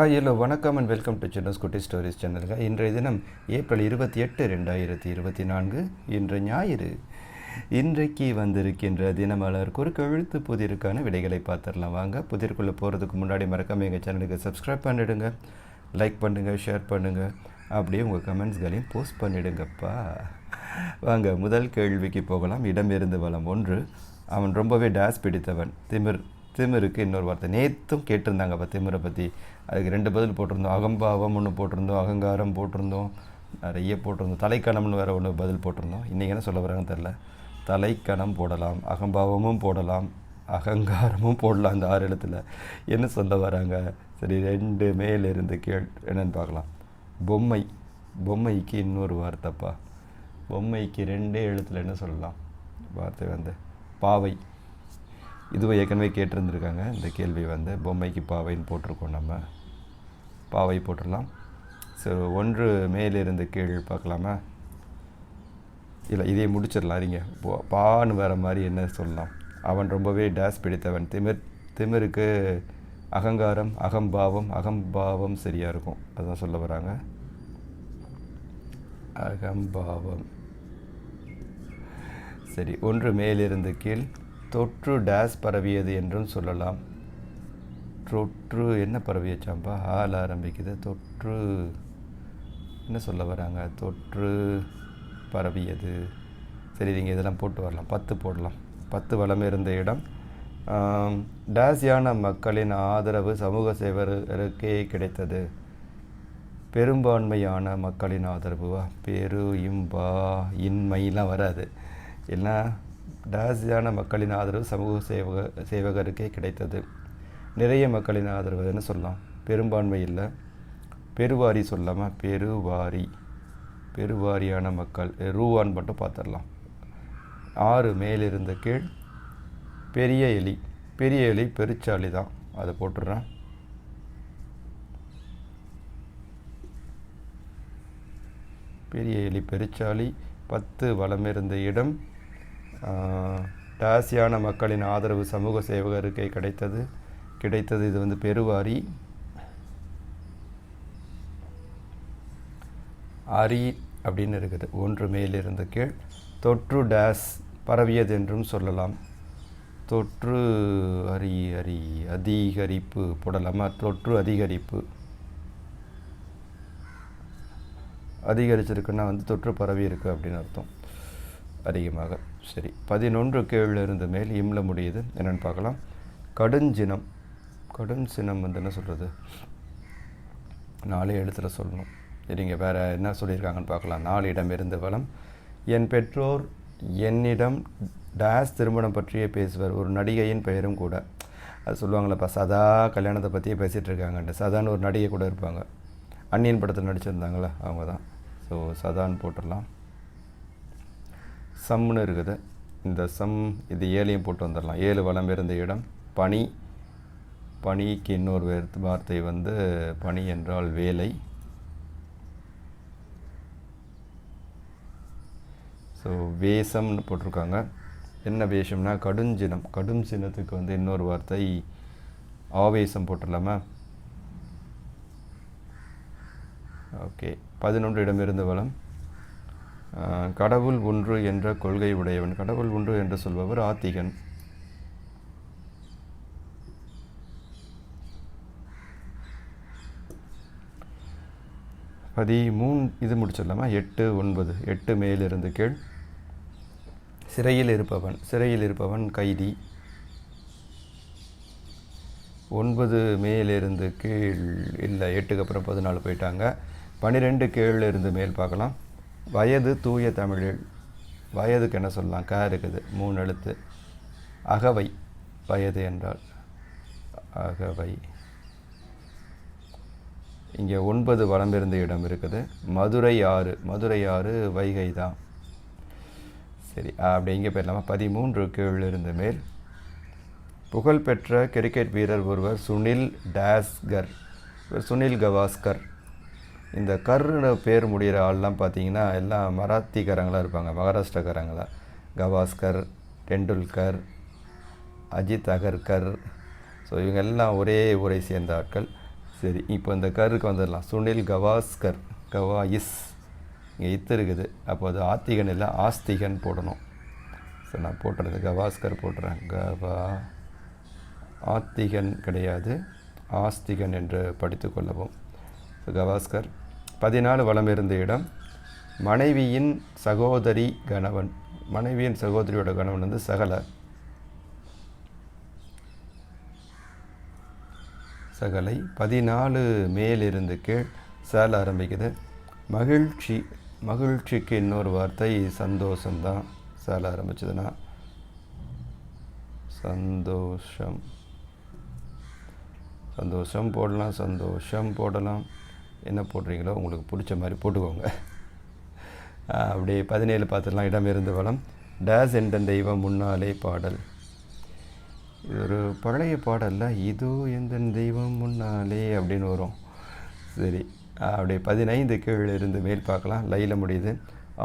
Hello வணக்கம் and welcome to சின்னஸ் குட்டி stories சேனலுங்க இன்றைய தினம் ஏப்ரல் இருபத்தி எட்டு ரெண்டாயிரத்தி இருபத்தி நான்கு இன்று ஞாயிறு. இன்றைக்கு வந்திருக்கின்ற தினமலர் குறுக்கு எழுத்து புதிருக்கான விடைகளை பார்த்துடலாம். வாங்க புதிருக்குள்ளே போகிறதுக்கு முன்னாடி மறக்காமல் எங்கள் சேனலுக்கு சப்ஸ்கிரைப் பண்ணிவிடுங்க லைக் பண்ணுங்கள் ஷேர் பண்ணுங்கள் அப்படியே உங்கள் கமெண்ட்ஸ்களையும் போஸ்ட் பண்ணிவிடுங்கப்பா வாங்க முதல் கேள்விக்கு போகலாம். இடமிருந்து வளம் ஒன்று. அவன் ரொம்பவே டேஸ் பிடித்தவன். திமிர். திமிருக்கு இன்னொரு வார்த்தை. நேற்றும் கேட்டிருந்தாங்கப்பா திமிரை பற்றி அதுக்கு ரெண்டு பதில் போட்டிருந்தோம். அகம்பாவம் ஒன்று போட்டிருந்தோம். அகங்காரம் போட்டிருந்தோம். நிறைய போட்டிருந்தோம். தலைக்கணம்னு வேறு ஒன்று பதில் போட்டிருந்தோம். இன்றைக்கி என்ன சொல்ல வராங்கன்னு தெரில தலைக்கணம் போடலாம். அகம்பாவமும் போடலாம். அகங்காரமும் போடலாம் அந்த ஆறு எழுத்துல. என்ன சொல்ல வராங்க? சரி ரெண்டு மேலிருந்து கேள் என்னென்னு பார்க்கலாம். பொம்மை. பொம்மைக்கு இன்னொரு வார்த்தைப்பா. பொம்மைக்கு ரெண்டே எழுத்தில் என்ன சொல்லலாம்? வார்த்தை வந்து பாவை. இதுவும் ஏற்கனவே கேட்டிருந்துருக்காங்க. இந்த கேள்வி வந்து பொம்மைக்கு பாவைன்னு போட்டிருக்கோம் நம்ம. பாவை போட்டுடலாம். ஸோ ஒன்று மேலிருந்து கீழ் பார்க்கலாமா? இல்லை இதே முடிச்சிடலாம். இருங்க பான்னு வேறு மாதிரி என்ன சொல்லலாம். அவன் ரொம்பவே டேஸ் பிடித்தவன். திமிர் திமிருக்கு அகங்காரம் அகம்பாவம் அகம்பாவம் சரியாக இருக்கும். அதான் சொல்ல வராங்க. அகம்பாவம். சரி ஒன்று மேலிருந்து கீழ். தொற்று டேஸ் பரவியது என்றும் சொல்லலாம். தொற்று என்ன பரவியச்சாம்பா ஆள் ஆரம்பிக்குது. தொற்று என்ன சொல்ல வராங்க? தொற்று பரவியது. சரி நீங்கள் இதெல்லாம் போட்டு வரலாம். பத்து போடலாம். பத்து வளம் இருந்த இடம். ஆம், மக்களின் ஆதரவு சமூக சேவருக்கே கிடைத்தது. பெரும்பான்மையான மக்களின் ஆதரவுவா பெரு இம்பா இன்மைலாம் வராது. ஏன்னா டாஸியான மக்களின் ஆதரவு சமூக சேவக சேவகருக்கே கிடைத்தது. நிறைய மக்களின் ஆதரவு என்ன சொல்லலாம். பெரும்பான்மை இல்லை. பெருவாரி சொல்லாமல் பெருவாரி. பெருவாரியான மக்கள் ரூவான் மட்டும் பார்த்துடலாம். ஆறு மேலிருந்த கீழ் பெரிய எலி. பெரிய எலி பெருச்சாளி தான். அதை போட்டுடுறேன். பெரிய எலி பெருச்சாளி பத்து வளமிருந்த இடம் டாசியான மக்களின் ஆதரவு சமூக சேவகருக்கு கிடைத்தது. கிடைத்தது. இது வந்து பெருவாரி. அரி அப்படின்னு இருக்குது. ஒன்று மேலிருந்து கீழ். தொற்று டேஸ் பரவியது என்றும் சொல்லலாம். தொற்று அரி அரி அதிகரிப்பு போடலாமா. தொற்று அதிகரிப்பு. அதிகரிச்சிருக்குன்னா வந்து தொற்று பரவி இருக்குது அப்படின்னு அர்த்தம். அதிகமாக. சரி பதினொன்று கீழ் மேல் இம்ல முடியுது. என்னென்னு பார்க்கலாம். கடுஞ்சினம். கடுஞ்சினம் வந்து என்ன சொல்கிறது நாலு எழுத்துல சொல்லணும். சரிங்க வேறு என்ன சொல்லியிருக்காங்கன்னு பார்க்கலாம். நாலு இடம் இருந்து வளம். என் பெற்றோர் என்னிடம் டேஸ் திருமணம் பற்றியே பேசுவார். ஒரு நடிகையின் பெயரும் கூட. அது சொல்லுவாங்களப்பா சதா கல்யாணத்தை பற்றியே பேசிகிட்டு இருக்காங்கன்ட்டு. சதான்னு ஒரு நடிகை கூட இருப்பாங்க. அந்நியன் படத்தில் நடிச்சிருந்தாங்களே அவங்க தான் ஸோ சதான்னு போட்டுடலாம். சம்னு இருக்குது. இந்த சம் இது ஏழையும் போட்டு வந்துடலாம். ஏழு வளம் இருந்த இடம் பனி. பனிக்கு இன்னொரு வார்த்தை வந்து பனி என்றால் வேலை. ஸோ வேஷம்னு போட்டிருக்காங்க. என்ன வேஷம்னா கடுஞ்சினம் கடும் சின்னத்துக்கு வந்து இன்னொரு வார்த்தை ஆவேசம் போட்டுடலாமா? ஓகே பதினொன்று இடமிருந்து வளம். கடவுள் ஒன்று என்ற கொள்கை உடையவன். கடவுள் ஒன்று என்று சொல்பவர் ஆத்திகன். பதிமூணு இது முடிச்சிடலாமா? எட்டு ஒன்பது. எட்டு மேலிருந்து கீழ். சிறையில் இருப்பவன். சிறையில் இருப்பவன் கைதி. ஒன்பது மேலிருந்து கீழ். இல்லை எட்டுக்கு அப்புறம் பதினாலு போயிட்டாங்க. பன்னிரெண்டு கீழ் இருந்து மேல் பார்க்கலாம். வயது தூய தமிழில் வயதுக்கு என்ன சொல்லலாம்? க இருக்குது. மூணு எழுத்து. அகவை வயது என்றால் அகவை. இங்கே ஒன்பது வளமிருந்த இடம் இருக்குது. மதுரை ஆறு. மதுரை ஆறு வைகை தான். சரி அப்படி இங்கே போயிடலாமா? பதிமூன்று கீழ் இருந்து மேல். புகழ்பெற்ற கிரிக்கெட் வீரர் ஒருவர் சுனில் டாஸ்கர். சுனில் கவாஸ்கர். இந்த கர்னு பேர் முடிகிற ஆள்லாம் பார்த்தீங்கன்னா எல்லாம் மராத்திக்காரங்களாக இருப்பாங்க மகாராஷ்டிரக்காரங்களாக கவாஸ்கர் டெண்டுல்கர் அஜித் அகர்கர். ஸோ இவங்க எல்லாம் ஒரே ஊரை சேர்ந்த ஆட்கள். சரி இப்போ இந்த கருக்கு வந்துடலாம். சுனில் கவாஸ்கர் கவாயிஸ். இங்கே இத்து இருக்குது. அப்போ அது ஆத்திகன் இல்லை ஆஸ்திகன் போடணும். ஸோ நான் போட்டுறது கவாஸ்கர் போட்டுறேன். கவா ஆத்திகன் கிடையாது. ஆஸ்திகன் என்று படித்து கொள்ளவும். கவாஸ்கர் பதினாலு வளம் இருந்த இடம் மனைவியின் சகோதரி கணவன். மனைவியின் சகோதரியோட கணவன் வந்து சகல. சகலை. பதினாலு மேலிருந்து கீழ் சேல ஆரம்பிக்குது. மகிழ்ச்சி மகிழ்ச்சிக்கு இன்னொரு வார்த்தை சந்தோஷம்தான் சேல ஆரம்பிச்சதுன்னா. சந்தோஷம். சந்தோஷம் போடலாம் சந்தோஷம் போடலாம். என்ன போடுறீங்களோ உங்களுக்கு பிடிச்ச மாதிரி போட்டுக்கோங்க. அப்படியே பதினேழு பார்த்துடலாம் இடம் இருந்து வளம். டேஸ் என்ற தெய்வம் முன்னாலே பாடல். இது ஒரு பழைய பாடலில் இதோ எந்த தெய்வம் முன்னாலே அப்படின்னு வரும். சரி அப்படியே பதினைந்து கீழே இருந்து மேல் பார்க்கலாம். லையில் முடியுது.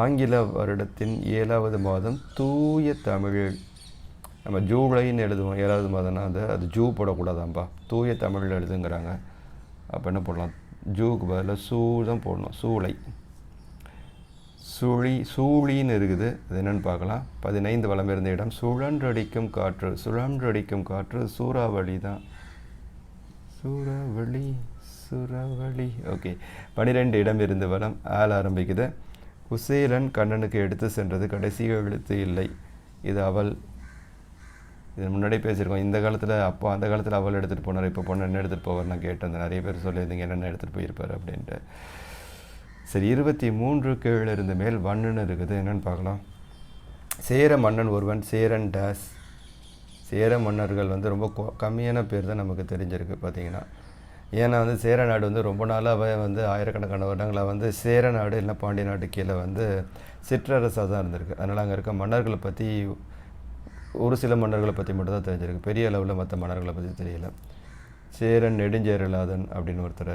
ஆங்கில வருடத்தின் ஏழாவது மாதம் தூய தமிழில் நம்ம ஜூலைன்னு எழுதுவோம். ஏழாவது மாதம்னா அது அது ஜூ போடக்கூடாதாம்பா. தூய தமிழில் எழுதுங்கிறாங்க. அப்போ என்ன போடலாம்? ஜூக்கு பதிலாக சூ தான் போடணும் சூளை. சுழி சூழின்னு இருக்குது. அது என்னென்னு பார்க்கலாம். பதினைந்து வளம் இருந்த இடம். சுழன்றடிக்கும் காற்று. சுழன்றடிக்கும் காற்று சூறாவளி தான். சூறாவளி சூறாவளி. ஓகே. பனிரெண்டு இடம் இருந்து வளம். ஆள் ஆரம்பிக்குது. குசேலன் கண்ணனுக்கு எடுத்து சென்றது. கடைசி எழுத்து இல்லை. இது அவள். இது முன்னாடி பேசியிருக்கோம். இந்த காலத்தில் அப்போ அந்த காலத்தில் அவள் எடுத்துகிட்டு போனார் இப்போ பொண்ணு என்ன எடுத்துகிட்டு போவார் நான் கேட்டேன். நிறைய பேர் சொல்லியிருந்தீங்க என்னென்ன எடுத்துகிட்டு போயிருப்பார் அப்படின்ட்டு. சரி இருபத்தி மூன்று கீழே இருந்த மேல் வண்ணன் இருக்குது. என்னென்னு பார்க்கலாம். சேர மன்னன் ஒருவன் சேரன் டேஸ். சேர மன்னர்கள் வந்து ரொம்ப கம்மியான பேர் தான் நமக்கு தெரிஞ்சிருக்கு பார்த்தீங்கன்னா. ஏன்னா வந்து சேர நாடு வந்து ரொம்ப நாளாக வந்து ஆயிரக்கணக்கான வருடங்களாக வந்து சேர நாடு இல்லை பாண்டிய நாடு கீழே வந்து சிற்றரசாக தான் இருந்திருக்கு. அதனால் அங்கே இருக்க மன்னர்களை பற்றி ஒரு சில மன்னர்களை பற்றி மட்டும் தான் தெரிஞ்சிருக்கு. பெரிய அளவில் மற்ற மன்னர்களை பற்றி தெரியல. சேரன் நெடுஞ்சேரலாதன் அப்படின்னு ஒருத்தர்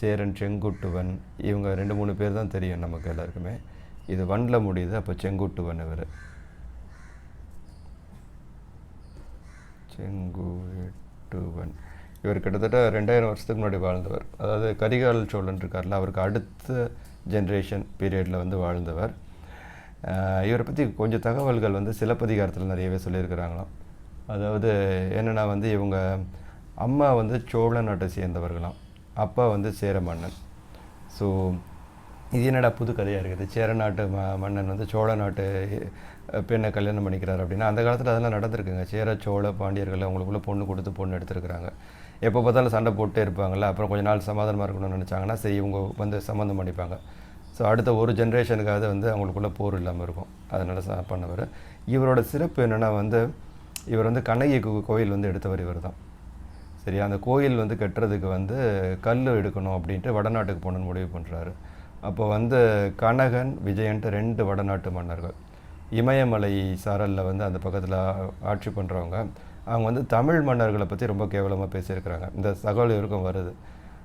சேரன் செங்குட்டுவன் இவங்க ரெண்டு மூணு பேர் தான் தெரியும் நமக்கு எல்லாருக்குமே. இது வண்டில் முடியுது அப்போ செங்குட்டுவன் இவர். செங்குட்டுவன். இவர் கிட்டத்தட்ட ரெண்டாயிரம் வருஷத்துக்கு முன்னாடி வாழ்ந்தவர். அதாவது கரிகால் சோழன் இருக்கார்ல அவருக்கு அடுத்த ஜென்ரேஷன் பீரியடில் வந்து வாழ்ந்தவர். இவரை பற்றி கொஞ்சம் தகவல்கள் வந்து சிலப்பதிகாரத்தில் நிறையவே சொல்லியிருக்கிறாங்களாம். அதாவது என்னென்னா வந்து இவங்க அம்மா வந்து சோழ நாட்டை சேர்ந்தவர்களாம். அப்பா வந்து சேர மன்னன். ஸோ இது என்னடா புது கதையாக இருக்குது? சேர நாட்டு ம மன்னன் வந்து சோழ நாட்டு பெண்ணை கல்யாணம் பண்ணிக்கிறார் அப்படின்னா அந்த காலத்தில் அதெல்லாம் நடந்திருக்குங்க. சேர சோழ பாண்டியர்கள் அவங்களுக்குள்ளே பொண்ணு கொடுத்து பொண்ணு எடுத்துருக்குறாங்க. எப்போ பார்த்தாலும் சண்டை போட்டே இருப்பாங்கள்ல அப்புறம் கொஞ்ச நாள் சமாதானமாக இருக்கணும்னு நினச்சாங்கன்னா சரி இவங்க வந்து சம்மந்தம் பண்ணிப்பாங்க. ஸோ அடுத்த ஒரு ஜென்ரேஷனுக்காவது வந்து அவங்களுக்குள்ள போர் இல்லாமல் இருக்கும். அதனால் ச பண்ணவர். இவரோட சிறப்பு என்னென்னா வந்து இவர் வந்து கண்ணகி கோயில் வந்து எடுத்தவர் இவர் தான் சரியா? அந்த கோயில் வந்து கட்டுறதுக்கு வந்து கல் எடுக்கணும் அப்படின்ட்டு வடநாட்டுக்கு போகணுன்னு முடிவு பண்ணுறாரு அப்போ வந்து கனகன் விஜயன்ட்டு ரெண்டு வடநாட்டு மன்னர்கள். இமயமலை சாரலில் வந்து அந்த பக்கத்தில் ஆட்சி பண்ணுறவங்க அவங்க வந்து தமிழ் மன்னர்களை பற்றி ரொம்ப கேவலமாக பேசியிருக்கிறாங்க. இந்த தகவல் வருது.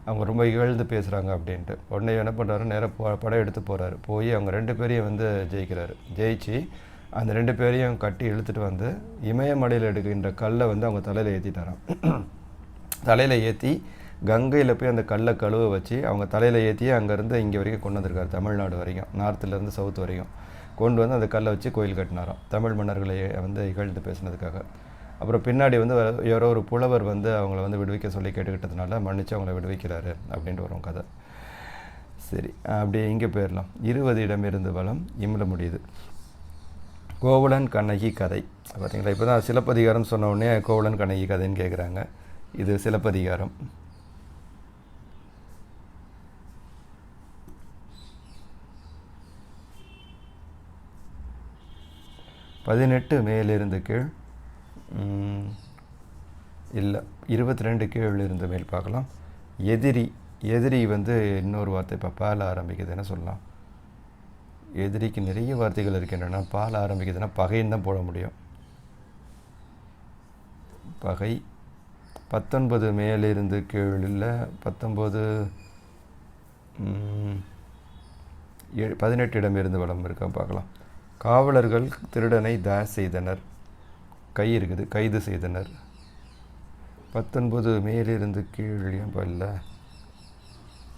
அவங்க ரொம்ப இகழ்ந்து பேசுகிறாங்க அப்படின்ட்டு. உடனே என்ன பண்ணுறாரு நேராக படம் எடுத்து போகிறாரு போய் அவங்க ரெண்டு பேரையும் வந்து ஜெயிக்கிறாரு. ஜெயிச்சு அந்த ரெண்டு பேரையும் கட்டி இழுத்துட்டு வந்து இமயமலையில் எடுக்கின்ற கல்லை வந்து அவங்க தலையில் ஏற்றிட்டாராம் தலையில் ஏற்றி கங்கையில் போய் அந்த கல்லை கழுவ வச்சு அவங்க தலையில் ஏற்றி அங்கேருந்து இங்கே வரைக்கும் கொண்டு வந்திருக்காரு தமிழ்நாடு வரைக்கும். நார்த்துலேருந்து சவுத் வரைக்கும். கொண்டு வந்து அந்த கல்லை வச்சு கோயில் கட்டினாராம். தமிழ் மன்னர்களை வந்து இகழ்ந்து பேசினதுக்காக. அப்புறம் பின்னாடி வந்து யாரோ ஒரு புலவர் வந்து அவங்கள வந்து விடுவிக்க சொல்லி கேட்டுக்கிட்டதுனால மன்னிச்சு அவங்கள விடுவிக்கிறாரு அப்படின்ட்டு வரும் கதை. சரி அப்படியே இங்கே போயிடலாம். இருபது இடமிருந்து வளம் பலம் இம்ல முடியுது. கோவலன் கண்ணகி கதை. பார்த்தீங்களா? இப்போ தான் சிலப்பதிகாரம் சொன்ன உடனே கோவலன் கண்ணகி கதைன்னு கேட்குறாங்க இது சிலப்பதிகாரம். பதினெட்டு மேலிருந்து கீழ் இல்லை. இருபத்தி ரெண்டு கீழ் இருந்து மேல் பார்க்கலாம். எதிரி எதிரி வந்து இன்னொரு வார்த்தை இப்போ பால் ஆரம்பிக்குதுன்னு சொல்லலாம். எதிரிக்கு நிறைய வார்த்தைகள் இருக்கின்றன. பால் ஆரம்பிக்குதுன்னா பகைன்னு தான் போட முடியும். பகை. பத்தொன்பது மேலிருந்து கீழ் இல்லை பத்தொம்போது பதினெட்டு இடம் இருந்து வளம் இருக்கா பார்க்கலாம். காவலர்கள் திருடனை தாஸ் செய்தனர். கை இருக்குது கைது செய்தனர். பத்தொன்பது மேலிருந்து கீழேயும் ஏன் இல்லை.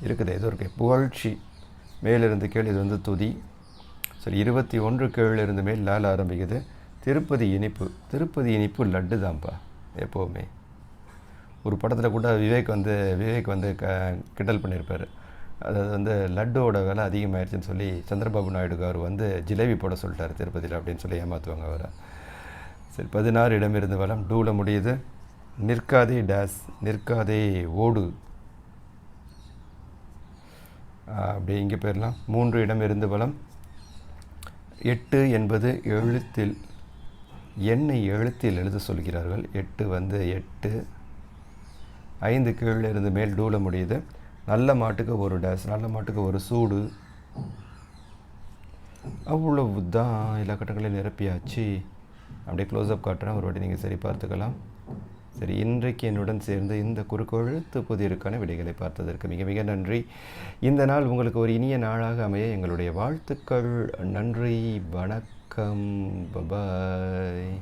இருக்குது ஏதோ இருக்கு. புகழ்ச்சி மேலிருந்து கீழ் இது வந்து துதி. சரி இருபத்தி ஒன்று கீழிருந்து மேல் லால் ஆரம்பிக்குது. திருப்பதி இனிப்பு திருப்பதி இனிப்பு லட்டு தான்ப்பா எப்போவுமே. ஒரு படத்தில் கூட விவேக் வந்து விவேக் வந்து க கிண்டல் பண்ணியிருப்பார் அதாவது வந்து லட்டோட விலை அதிகமாகிடுச்சின்னு சொல்லி சந்திரபாபு நாயுடுக்கு அவர் வந்து ஜிலேபி போட சொல்லிட்டார் திருப்பதியில் அப்படின்னு சொல்லி ஏமாற்றுவாங்க அவரை. சரி பதினாறு இடமிருந்து வளம் டூவில் முடியுது. நிற்காதே டேஸ் நிற்காதே ஓடு. அப்படி இங்கே போயிடலாம் மூன்று இடம் இருந்து வளம் எட்டு என்பது எழுத்தில் எண்ணை எழுத்தில் எழுத சொல்கிறார்கள். எட்டு வந்து எட்டு. ஐந்து கீழே இருந்து மேல் டூல முடியுது. நல்ல மாட்டுக்கு ஒரு டேஸ் நல்ல மாட்டுக்கு ஒரு சூடு. அவ்வளவு தான் இலக்கட்டங்களை நிரப்பியாச்சு. அப்படியே க்ளோஸ்அப் காட்டுறேன். ஒரு வாட்டி நீங்கள் சரி பார்த்துக்கலாம். சரி இன்றைக்கு என்னுடன் சேர்ந்து இந்த குறுக்கொழுத்து புதிருக்கான விடைகளை பார்த்ததற்கு மிக மிக நன்றி. இந்த நாள் உங்களுக்கு ஒரு இனிய நாளாக அமைய எங்களுடைய வாழ்த்துக்கள். நன்றி வணக்கம். பபாய்